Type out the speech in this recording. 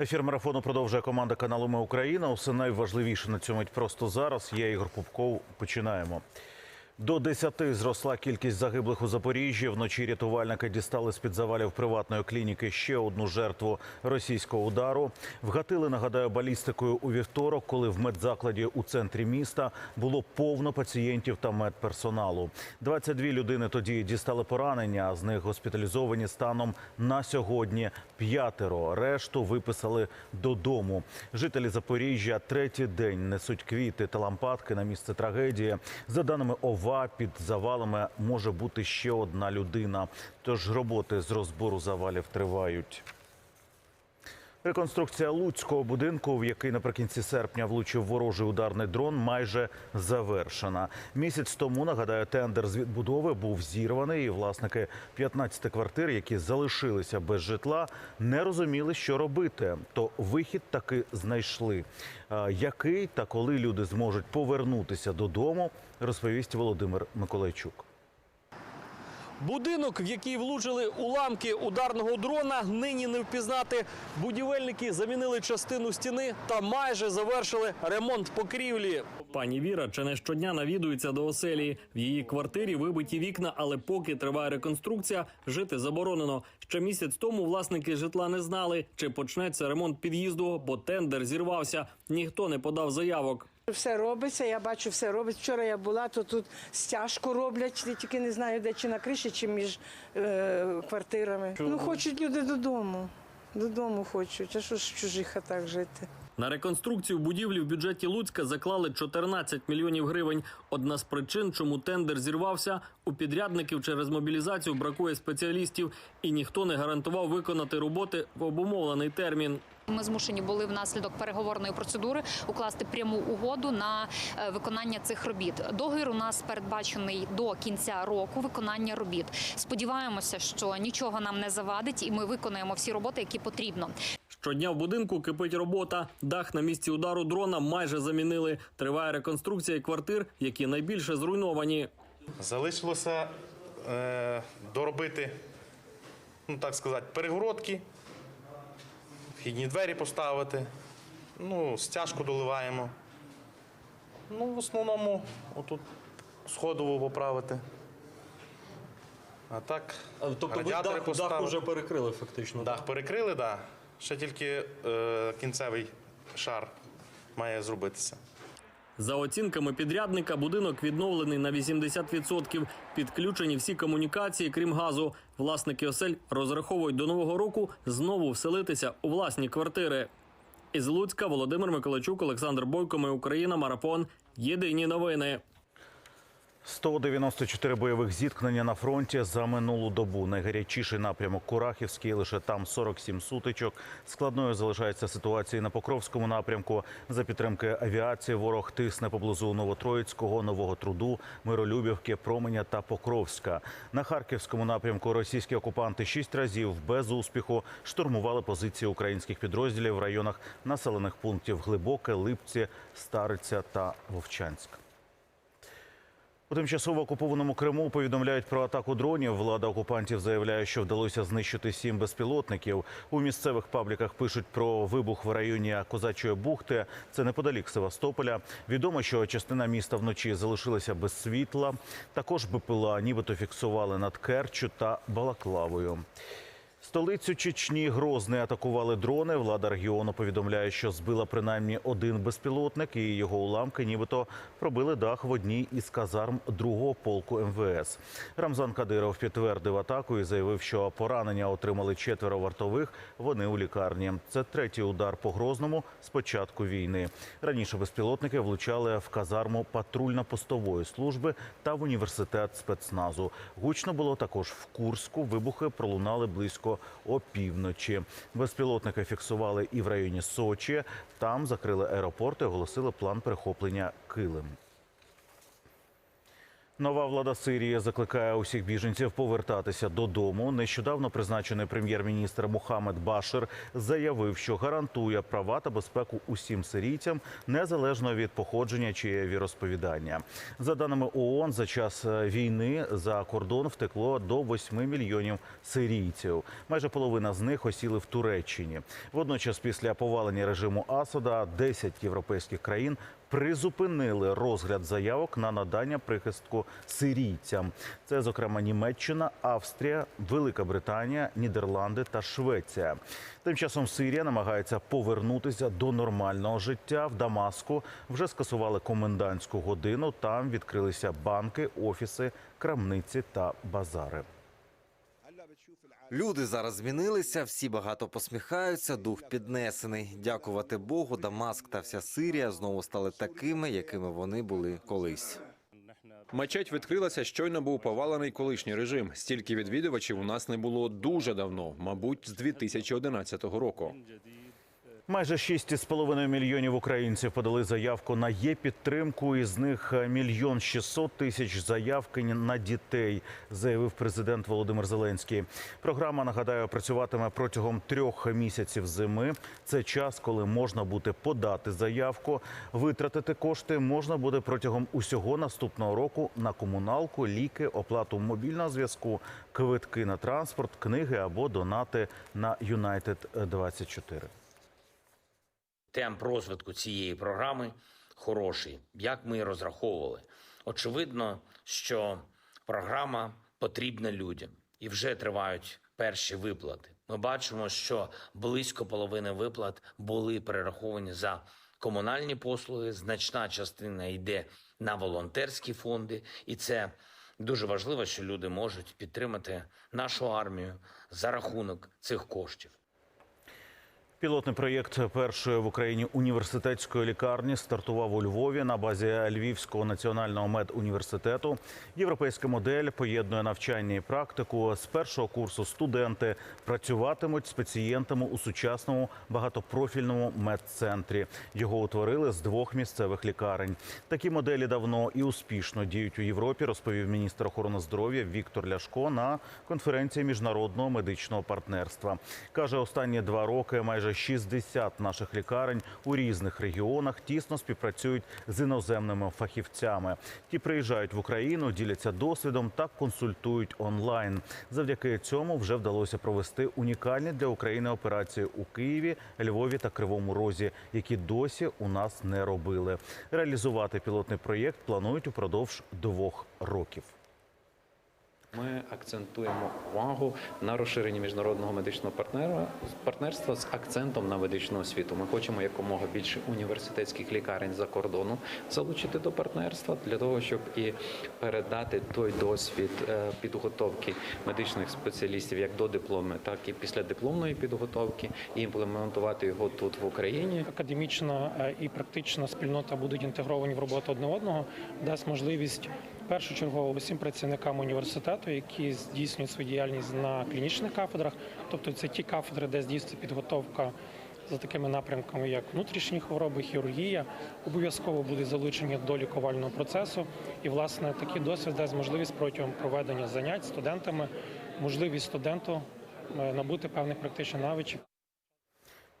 Ефір марафону продовжує команда каналу Ми Україна. Усе найважливіше на цьому просто зараз. Я Ігор Пупков. Починаємо. До 10 зросла кількість загиблих у Запоріжжі. Вночі рятувальники дістали з під завалів приватної клініки ще одну жертву російського удару. Вгатили, нагадаю, балістикою у вівторок, коли в медзакладі у центрі міста було повно пацієнтів та медперсоналу. 22 людини тоді дістали поранення. а З них госпіталізовані станом на сьогодні п'ятеро. Решту виписали додому. Жителі Запоріжжя третій день несуть квіти та лампадки на місце трагедії. За даними ОВА, під завалами може бути ще одна людина. Тож роботи з розбору завалів тривають. Реконструкція луцького будинку, в який наприкінці серпня влучив ворожий ударний дрон, майже завершена. Місяць тому нагадаю, тендер з відбудови був зірваний, і власники 15 квартир, які залишилися без житла, не розуміли, що робити. То вихід таки знайшли. Який та коли люди зможуть повернутися додому, розповість Володимир Миколайчук. Будинок, в який влучили уламки ударного дрона, нині не впізнати. Будівельники замінили частину стіни та майже завершили ремонт покрівлі. Пані Віра чи не щодня навідується до оселі. В її квартирі вибиті вікна, але поки триває реконструкція, жити заборонено. Ще місяць тому власники житла не знали, чи почнеться ремонт під'їзду, бо тендер зірвався. Ніхто не подав заявок. Все робиться, я бачу, все робиться. Вчора я була, то тут стяжку роблять, я тільки не знаю, де чи на криші, чи між е, квартирами. Ну, хочуть люди додому. Додому хочуть. А що ж в чужих хатах жити? На реконструкцію будівлі в бюджеті Луцька заклали 14 мільйонів гривень. Одна з причин, чому тендер зірвався, у підрядників через мобілізацію бракує спеціалістів, і ніхто не гарантував виконати роботи в обумовлений термін. Ми змушені були внаслідок переговорної процедури укласти пряму угоду на е, виконання цих робіт. Договір у нас передбачений до кінця року виконання робіт. Сподіваємося, що нічого нам не завадить, і ми виконаємо всі роботи, які потрібно. Щодня в будинку кипить робота. Дах на місці удару дрона майже замінили. Триває реконструкція квартир, які найбільше зруйновані. Залишилося е, доробити, ну так сказати, перегородки, вхідні двері поставити, ну, стяжку доливаємо. Ну, в основному отут сходову поправити. А так, радіатори поставити. перекрили фактично. Дах перекрили, так. Да. Ще тільки е, кінцевий шар має зробитися. За оцінками підрядника, будинок відновлений на 80%. Підключені всі комунікації, крім газу. Власники осель розраховують до нового року знову вселитися у власні квартири. Із Луцька Володимир Миколайчук, Олександр Бойко, Ми Україна, Марафон. Єдині новини. 194 бойових зіткнення на фронті за минулу добу. Найгарячіший напрямок Курахівський, лише там 47 сутичок. Складною залишається ситуація на Покровському напрямку. За підтримки авіації ворог тисне поблизу Новотроїцького, Нового Труду, Миролюбівки, Променя та Покровська. На Харківському напрямку російські окупанти шість разів без успіху штурмували позиції українських підрозділів в районах населених пунктів Глибоке, Липці, Стариця та Вовчанськ. У тимчасово окупованому Криму повідомляють про атаку дронів. Влада окупантів заявляє, що вдалося знищити сім безпілотників. У місцевих пабліках пишуть про вибух в районі Козачої бухти. Це неподалік Севастополя. Відомо, що частина міста вночі залишилася без світла. Також БПЛА нібито фіксували над Керчу та Балаклавою. Столицю Чечні Грозний атакували дрони. Влада регіону повідомляє, що збила принаймні один безпілотник, і його уламки нібито пробили дах в одній із казарм другого полку МВС. Рамзан Кадиров підтвердив атаку і заявив, що поранення отримали четверо вартових. Вони у лікарні. Це третій удар по Грозному з початку війни. Раніше безпілотники влучали в казарму патрульно-постової служби та в університет спецназу. Гучно було також в Курську. Вибухи пролунали близько опівночі. Безпілотники фіксували і в районі Сочі. Там закрили аеропорт і оголосили план перехоплення Килим. Нова влада Сирії закликає усіх біженців повертатися додому. Нещодавно призначений прем'єр-міністр Мухаммед Башир заявив, що гарантує права та безпеку усім сирійцям незалежно від походження чи віросповідання. За даними ООН, за час е, війни за кордон втекло до 8 мільйонів сирійців. Майже половина з них осіли в Туреччині. Водночас, після повалення режиму Асада, 10 європейських країн призупинили розгляд заявок на надання прихистку сирійцям. Це, зокрема, Німеччина, Австрія, Велика Британія, Нідерланди та Швеція. Тим часом Сирія намагається повернутися до нормального життя. В Дамаску вже скасували комендантську годину. Там відкрилися банки, офіси, крамниці та базари. Люди зараз змінилися, всі багато посміхаються, дух піднесений. Дякувати Богу, Дамаск та вся Сирія знову стали такими, якими вони були колись. Мечеть відкрилася, щойно був повалений колишній режим. Стільки відвідувачів у нас не було дуже давно, мабуть, з 2011 року. Майже 6,5 мільйонів українців подали заявку на є-підтримку. Із них мільйон 600 тисяч заявки на дітей, заявив президент Володимир Зеленський. Програма, нагадаю, працюватиме протягом трьох місяців зими. Це час, коли можна буде подати заявку. Витратити кошти можна буде протягом усього наступного року на комуналку, ліки, оплату мобільного зв'язку, квитки на транспорт, книги або донати на Юнайтед 24 темп розвитку цієї програми хороший, як ми і розраховували. Очевидно, що програма потрібна людям і вже тривають перші виплати. Ми бачимо, що близько половини виплат були перераховані за комунальні послуги. Значна частина йде на волонтерські фонди, і це дуже важливо, що люди можуть підтримати нашу армію за рахунок цих коштів. Пілотний проєкт першої в Україні університетської лікарні стартував у Львові на базі Львівського національного медуніверситету. Європейська модель поєднує навчання і практику. З першого курсу студенти працюватимуть з пацієнтами у сучасному багатопрофільному медцентрі. Його утворили з двох місцевих лікарень. Такі моделі давно і успішно діють у Європі, розповів міністр охорони здоров'я Віктор Ляшко на конференції міжнародного медичного партнерства. каже, останні два роки майже 60 наших лікарень у різних регіонах тісно співпрацюють з іноземними фахівцями. Ті приїжджають в Україну, діляться досвідом та консультують онлайн. Завдяки цьому вже вдалося провести унікальні для України операції у Києві, Львові та Кривому Розі, які досі у нас не робили. Реалізувати пілотний проєкт планують упродовж двох років. Ми акцентуємо увагу на розширенні міжнародного медичного партнера партнерства з акцентом на медичну освіту. Ми хочемо якомога більше університетських лікарень за кордону залучити до партнерства для того, щоб і передати той досвід е, підготовки медичних спеціалістів як до дипломи, так і після дипломної підготовки, і імплементувати його тут в Україні. академічна е, і практична спільнота будуть інтегровані в роботу одне одного, дасть можливість першочергово усім працівникам університету, які здійснюють свою діяльність на клінічних кафедрах, тобто це ті кафедри, де здійснюється підготовка за такими напрямками, як внутрішні хвороби, хірургія, обов'язково буде залучені до лікувального процесу. І власне такий досвід дасть можливість протягом проведення занять студентами, можливість студенту е, набути певних практичних навичок.